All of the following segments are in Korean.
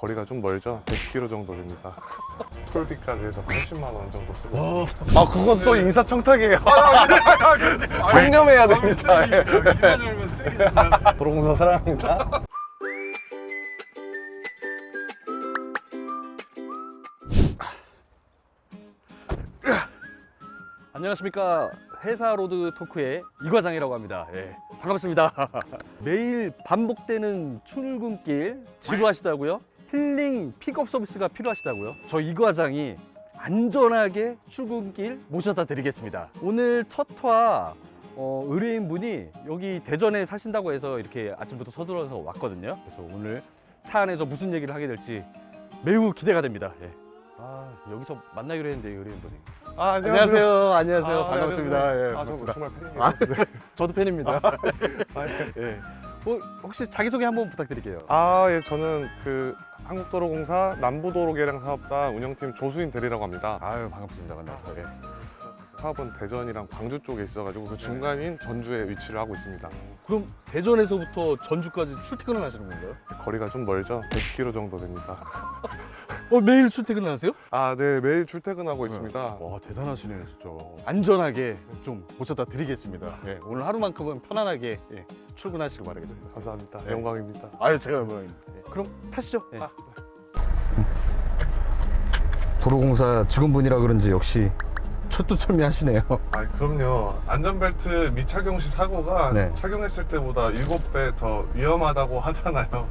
거리가 좀 멀죠? 100km 정도 됩니다. 톨비까지 해서 80만 원 정도 쓰고. 어. 아, 그건 또 인사청탁이에요. 청렴해야 됩니다. 예. 됩니다. 도로공사 사랑합니다. 안녕하십니까 회사 로드 토크의 이 과장이라고 합니다. 예, 반갑습니다. 매일 반복되는 출근길 지루하시다고요? 힐링 픽업 서비스가 필요하시다고요? 저 이 과장이 안전하게 출근길 모셔다 드리겠습니다. 오늘 첫화 어, 의뢰인분이 여기 대전에 사신다고 해서 이렇게 아침부터 서둘러서 왔거든요. 그래서 오늘 차 안에서 무슨 얘기를 하게 될지 매우 기대가 됩니다. 예. 아 여기서 만나기로 했는데 의뢰인분이. 아, 안녕하세요. 안녕하세요. 아, 반갑습니다. 안녕하세요. 예, 아, 저 반갑습니다. 정말 팬이에요. 아, 저도 팬입니다. 아, 예. 예. 뭐, 혹시 자기소개 한번 부탁드릴게요. 아, 예, 저는 그 한국도로공사 남부도로계량 사업단 운영팀 조수인 대리라고 합니다. 아유, 반갑습니다. 만나서. 예. 사업은 대전이랑 광주 쪽에 있어가지고 그 중간인 전주에 위치를 하고 있습니다. 그럼 대전에서부터 전주까지 출퇴근을 하시는 건가요? 거리가 좀 멀죠? 100km 정도 됩니다. 어, 매일 출퇴근을 하세요? 아, 네, 매일 출퇴근하고 있습니다. 와, 대단하시네요, 진짜. 안전하게 좀 모셔다 드리겠습니다. 예, 오늘 하루만큼은 편안하게 예, 출근하시길 바라겠습니다. 감사합니다. 네. 영광입니다. 아유, 제가 영광입니다. 예. 그럼 타시죠. 예. 아, 도로공사 직원분이라 그런지 역시 철두철미하시네요. 아, 그럼요. 안전벨트 미착용 시 사고가 네. 착용했을 때보다 7배 더 위험하다고 하잖아요.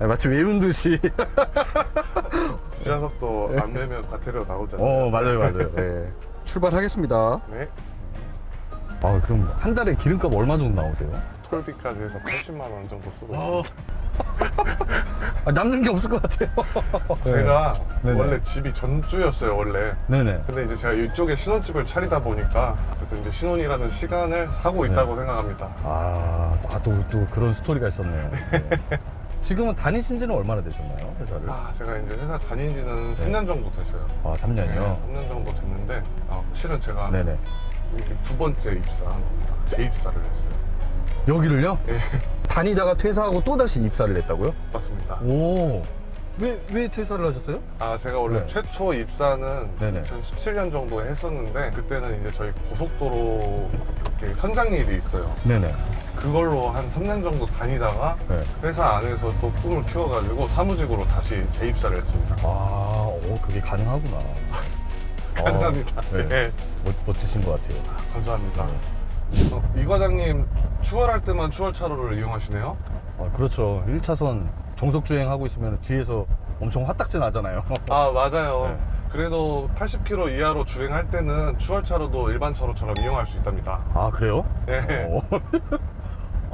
마치 외운 듯이. 뒷좌석도 네. 안 매면 과태료 나오잖아요. 어, 맞아요, 맞아요. 예. 출발하겠습니다. 네. 아, 그럼 한 달에 기름값 얼마 정도 나오세요? 톨비까지 해서 80만 원 정도 쓰고 어. 있습니다. 아, 남는 게 없을 것 같아요. 제가 네네. 원래 집이 전주였어요, 원래. 네네. 근데 이제 제가 이쪽에 신혼집을 차리다 보니까 그래서 이제 신혼이라는 시간을 사고 있다고 생각합니다. 아, 아, 또, 또 그런 스토리가 있었네요. 네. 지금은 다니신 지는 얼마나 되셨나요, 회사를? 아, 제가 이제 회사 다닌 지는 3년 정도 됐어요. 아, 3년이요? 3년 정도 됐는데 아, 실은 제가 네네. 두 번째 입사한 겁니다. 재입사를 했어요. 여기를요? 예, 다니다가 퇴사하고 또 다시 입사를 했다고요? 맞습니다. 오. 왜, 왜 퇴사를 하셨어요? 아, 제가 원래 네. 최초 입사는 네네. 2017년 정도에 했었는데 그때는 이제 저희 고속도로 이렇게 현장 일이 있어요. 네네. 그걸로 한 3년 정도 다니다가 네. 회사 안에서 또 꿈을 키워가지고 사무직으로 다시 재입사를 했습니다. 아, 오, 그게 가능하구나. 감사합니다. 아, 네. 네. 멋, 멋지신 것 같아요. 감사합니다. 네. 어, 이 과장님 추월할 때만 추월 차로를 이용하시네요? 아, 그렇죠. 1차선 정속 주행 하고 있으면 뒤에서 엄청 화딱지 나잖아요. 아 맞아요. 네. 그래도 80km 이하로 주행할 때는 추월차로도 일반 차로처럼 이용할 수 있답니다. 아, 그래요? 네. 어.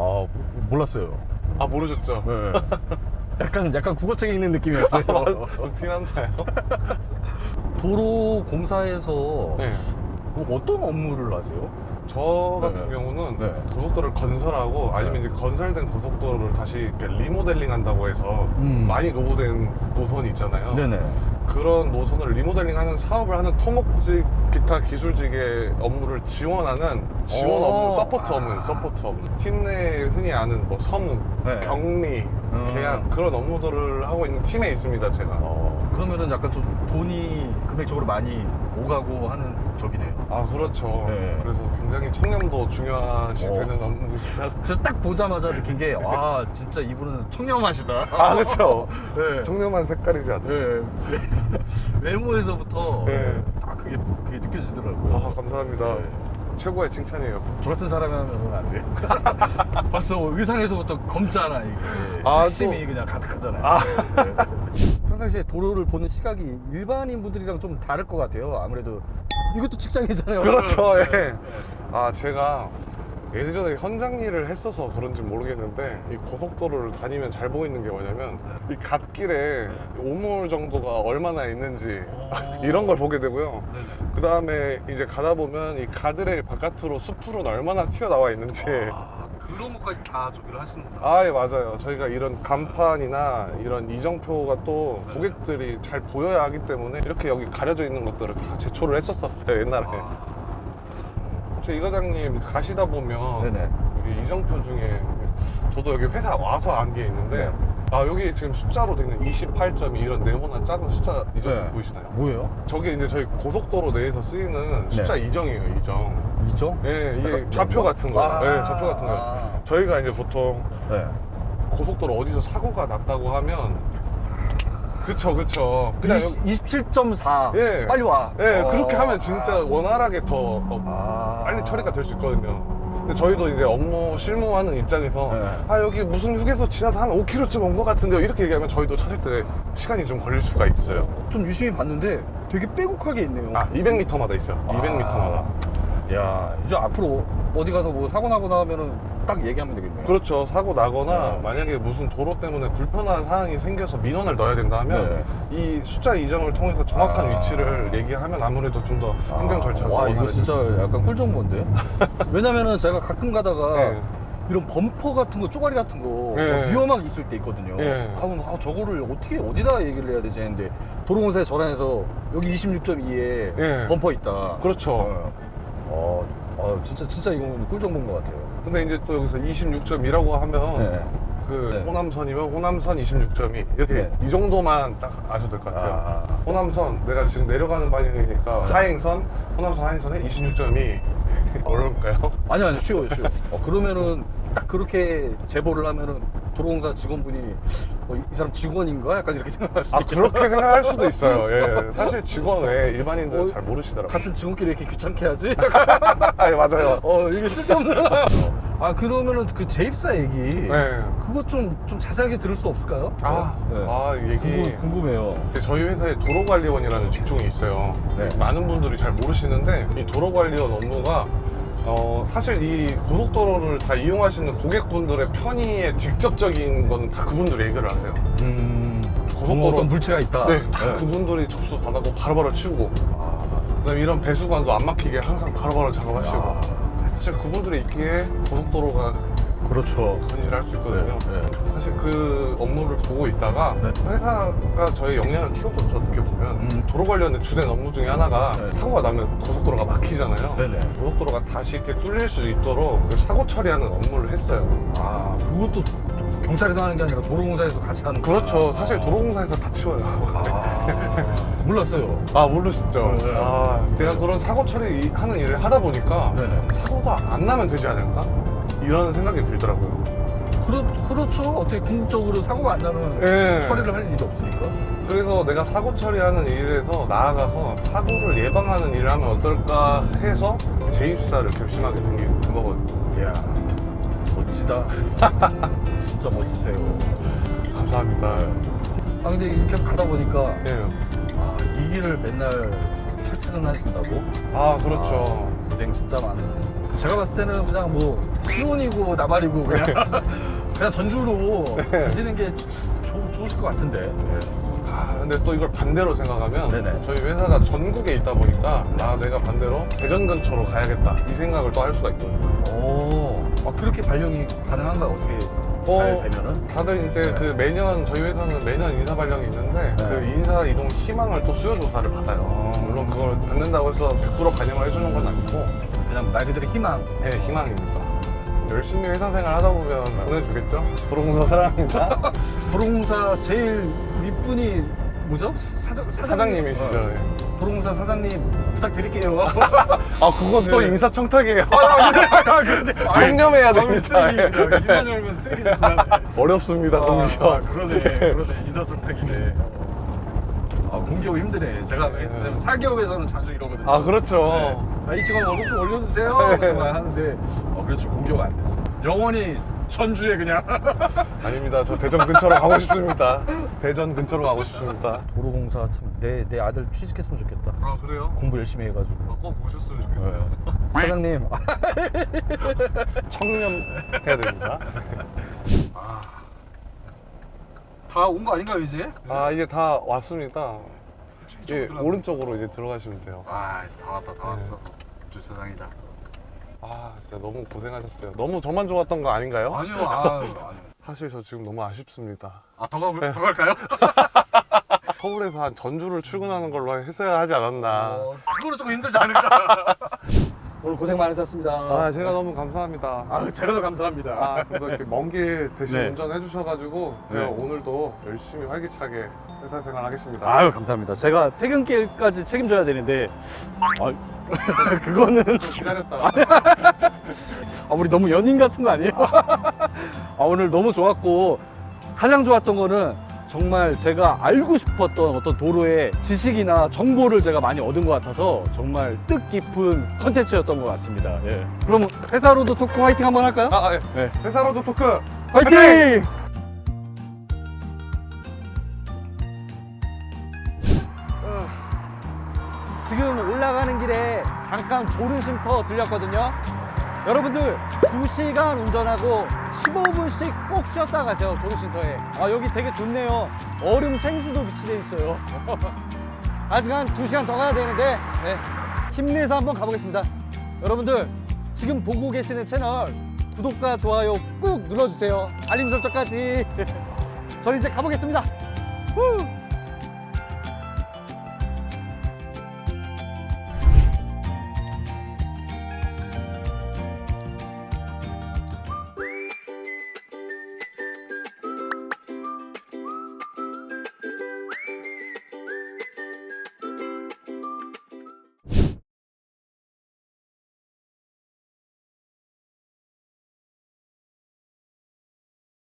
아, 모- 몰랐어요. 아 모르셨죠? 네. 약간, 약간 국어책에 있는 느낌이었어요. 어, 티났나요? 도로 공사에서 네. 뭐 어떤 업무를 하세요? 저 같은 네. 경우는 네. 고속도로를 건설하고 아니면 네. 이제 건설된 고속도로를 다시 이렇게 리모델링 한다고 해서 음. 많이 노후된 노선이 있잖아요. 네네. 그런 노선을 리모델링하는 사업을 하는 토목직 기타 기술직의 업무를 지원하는 지원 오. 업무, 서포트 업무, 서포트 업무. 팀 내에 흔히 아는 뭐 서무, 네. 격리, 음. 계약 그런 업무들을 하고 있는 팀에 있습니다, 제가. 어, 그러면은 약간 좀 돈이 금액적으로 많이 오가고 하는 적이네요. 아 그렇죠. 네. 그래서 굉장히 청렴도 중요시 어. 되는 업무입니다. 그래서 딱 보자마자 느낀 게, 와, 진짜 이분은 청렴하시다. 아 그렇죠. 네. 청렴한 색깔이지 않나요? 네. 외모에서부터 네. 딱 그게, 그게 느껴지더라고요. 아 감사합니다. 네. 최고의 칭찬이에요. 저 같은 사람이면 안 돼요. 벌써 의상에서부터 검잖아, 이게. 아, 핵심이 또- 그냥 가득하잖아요. 아. 네. 평상시에 도로를 보는 시각이 일반인 분들이랑 좀 다를 것 같아요. 아무래도 이것도 직장이잖아요. 그렇죠. 예. 아 제가 예전에 현장 일을 했어서 그런지 모르겠는데 이 고속도로를 다니면 잘 보이는 게 뭐냐면 이 갓길에 오물 정도가 얼마나 있는지 오. 이런 걸 보게 되고요. 그 다음에 이제 가다 보면 이 가드레일 바깥으로 수풀은 얼마나 튀어나와 있는지 아, 그런 것까지 다 조기를 하시는구나. 아, 예, 맞아요. 저희가 이런 간판이나 이런 이정표가 또 고객들이 잘 보여야 하기 때문에 이렇게 여기 가려져 있는 것들을 다 제초를 했었었어요, 옛날에. 아. 혹시 이 과장님 가시다 보면 네네. 여기 이정표 중에 저도 여기 회사 와서 안 게 있는데 아 여기 지금 숫자로 되는 28.2 이런 네모난 작은 숫자 이점 네. 보이시나요? 뭐예요? 저게 이제 저희 고속도로 내에서 쓰이는 숫자 이정이에요 이정. 이죠? 예, 이게 약간 좌표 같은 거예요. 아. 예, 좌표 같은 거예요. 아. 저희가 이제 보통 네. 고속도로 어디서 사고가 났다고 하면 그쵸 그쵸 그냥 여기 27.4. 예. 빨리 와. 예, 어. 그렇게 하면 진짜 원활하게 더 어, 아. 빨리 처리가 될 수 있거든요. 근데 저희도 이제 업무 실무하는 입장에서 네. 아 여기 무슨 휴게소 지나서 한 5km쯤 온 것 같은데요 이렇게 얘기하면 저희도 찾을 때 시간이 좀 걸릴 수가 있어요. 좀 유심히 봤는데 되게 빼곡하게 있네요. 아 200m마다 있어요. 200m마다. 야, 이제 앞으로 어디 가서 뭐 사고 나거나 하면은 딱 얘기하면 되겠네요. 그렇죠. 사고 나거나 네. 만약에 무슨 도로 때문에 불편한 상황이 생겨서 민원을 넣어야 된다 하면 이 숫자 이정을 통해서 정확한 네. 아. 위치를 얘기하면 아무래도 좀 더 행정 절차가 와, 이거 진짜 약간 꿀 정보인데? 왜냐면은 제가 가끔 가다가 네. 이런 범퍼 같은 거, 쪼가리 같은 거 네. 막 위험하게 있을 때 있거든요. 네. 아, 그럼 아, 저거를 어떻게, 어디다 얘기를 해야 되지 했는데 도로공사에 전화해서 여기 26.2에 네. 범퍼 있다. 그렇죠. 어, 어, 진짜, 진짜 이건 꿀 정보인 것 같아요. 근데 이제 또 여기서 26점이라고 하면 네. 그 네. 호남선이면 호남선 26점이 이렇게 네. 이 정도만 딱 아셔도 될 것 같아요. 아. 호남선 내가 지금 내려가는 방향이니까 네. 하행선 호남선 하행선에 26점이 어려울까요? 아니 아니 쉬워요 쉬워. 어, 그러면은 딱 그렇게 제보를 하면은 도로공사 직원분이 어, 이- 이 사람 직원인가 약간 이렇게 생각할 수도 아 있겠다. 그렇게 생각할 수도 있어요. 예. 사실 직원 외에 일반인들은 어, 잘 모르시더라고요. 같은 직원끼리 이렇게 귀찮게 하지? 아, 예, 맞아요. 어 이게 쓸데없는. 아 그러면은 그 재입사 얘기. 네. 그거 좀좀 자세하게 들을 수 없을까요? 아, 네. 아, 이 얘기. 궁금, 궁금해요. 저희 회사에 도로관리원이라는 직종이 있어요. 네. 많은 분들이 잘 모르시는데 이 도로관리원 업무가 어, 사실 이 고속도로를 다 이용하시는 고객분들의 편의에 직접적인 건 다 그분들이 해결을 하세요. 음. 고속도로- 어떤 물체가 있다. 네, 다 그분들이 접수 받아고 바로바로 치우고 아, 그다음에 이런 배수관도 안 막히게 항상 바로바로 작업하시고 아. 사실 그분들이 있기에 고속도로가 그렇죠. 건실할 수 있거든요. 네, 네. 사실 그 업무를 보고 있다가 네. 회사가 저의 역량을 키워줬죠 어떻게 보면 음. 도로 관련된 주된 업무 중에 하나가 네. 사고가 나면 고속도로가 막히잖아요. 네네. 고속도로가 다시 이렇게 뚫릴 수 있도록 그 사고 처리하는 업무를 했어요. 아 그것도 경찰에서 하는 게 아니라 도로공사에서 같이 하는 거구나. 그렇죠. 사실 도로공사에서 다 치워요. 아, 몰랐어요. 아 모르시죠? 네. 아 제가 그런 사고 처리하는 일을 하다 보니까 네네. 사고가 안 나면 되지 않을까? 이런 생각이 들더라고요. 그렇, 그렇죠. 어떻게 궁극적으로 사고가 안 나면 예. 처리를 할 일이 없으니까. 그래서 내가 사고 처리하는 일에서 나아가서 사고를 예방하는 일을 하면 어떨까 해서 재입사를 결심하게 된 게 그거거든요. 이야, 멋지다. 진짜 멋지세요. 감사합니다. 아, 근데 이렇게 가다 보니까, 예. 아, 이 길을 맨날 출퇴근 하신다고? 아 그렇죠. 아, 고생 진짜 많으세요. 제가 봤을 때는 그냥 뭐, 시온이고 나발이고 그냥, 그냥 전주로 가시는 게 좋, 좋으실 것 같은데. 아, 근데 또 이걸 반대로 생각하면 네네. 저희 회사가 전국에 있다 보니까 아 내가 반대로 대전 근처로 가야겠다 이 생각을 또 할 수가 있거든요. 오, 아, 그렇게 발령이 가능한가 어떻게 잘 어, 되면은? 다들 이제 네. 그 매년 저희 회사는 매년 인사 발령이 있는데 네. 그 인사 이동 희망을 또 수요 조사를 받아요. 어. 물론 그걸 받는다고 해서 100% 반영을 해주는 건 아니고 그냥 말 그대로 희망. 네, 희망입니다. 열심히 회사 생활 하다 보면 보내주겠죠? 도로공사 사랑합니다. 도로공사 제일 윗분이 뭐죠? 사장, 사장님이시죠. 어, 네. 도로공사 사장님 부탁드릴게요. 아, 그건 또 네. 인사청탁이에요. 아, 근데 청렴해야 됩니다. 입만 열면 쓰레기 됐어. 어렵습니다, 아. 아, 그러네, 그러네. 인사청탁이네. 아, 공기업 힘드네. 제가 왜냐면 사기업에서는 자주 이러거든요. 아, 그렇죠. 네. 아, 이 직원 월급 좀 올려주세요. 그래서 막 하는데, 어, 그렇죠. 공기업 안 되죠. 영원히 전주에 그냥. 아닙니다. 저 대전 근처로 가고 싶습니다. 대전 근처로 가고 싶습니다. 도로공사 참 내 내 아들 취직했으면 좋겠다. 아, 그래요? 공부 열심히 해가지고. 꼭 오셨으면 좋겠어요. 사장님, 청렴 해야 됩니다. 다 온 거 아닌가요 이제? 아, 이제 다 왔습니다. 예, 들어가면 오른쪽으로 이제 들어가시면 돼요. 아, 다 왔다, 다 왔어. 주차장이다. 아, 진짜 너무 고생하셨어요. 너무 저만 좋았던 거 아닌가요? 아니요, 아, 아니요. 사실 저 지금 너무 아쉽습니다. 아, 더, 가, 더 갈까요? 서울에서 한 전주를 출근하는 걸로 했어야 하지 않았나. 어, 그거는 조금 힘들지 않을까? 오늘 고생 많으셨습니다. 아 제가 너무 감사합니다. 아, 제가 더 감사합니다. 아 그래도 이렇게 먼 길 대신 네. 운전해 주셔가지고 제가 네. 오늘도 열심히 활기차게 회사 생활 하겠습니다. 아유, 감사합니다. 제가 퇴근길까지 책임져야 되는데, 아, 그거는 좀 기다렸다. 아, 우리 너무 연인 같은 거 아니에요? 아, 오늘 너무 좋았고 가장 좋았던 거는 정말 제가 알고 싶었던 어떤 도로의 지식이나 정보를 제가 많이 얻은 것 같아서 정말 뜻깊은 컨텐츠였던 것 같습니다. 예. 그럼 회사로도 토크 화이팅 한번 할까요? 아, 아 예. 네. 회사로도 토크 화이팅! 지금 올라가는 길에 잠깐 졸음 쉼터 들렸거든요. 여러분들 2시간 운전하고 15분씩 꼭 쉬었다 가세요. 졸음쉼터에. 아, 여기 되게 좋네요. 얼음 생수도 비치돼 있어요. 아직 한 2시간 더 가야 되는데 네, 힘내서 한번 가보겠습니다. 여러분들 지금 보고 계시는 채널 구독과 좋아요 꾹 눌러주세요. 알림 설정까지. 저는 이제 가보겠습니다.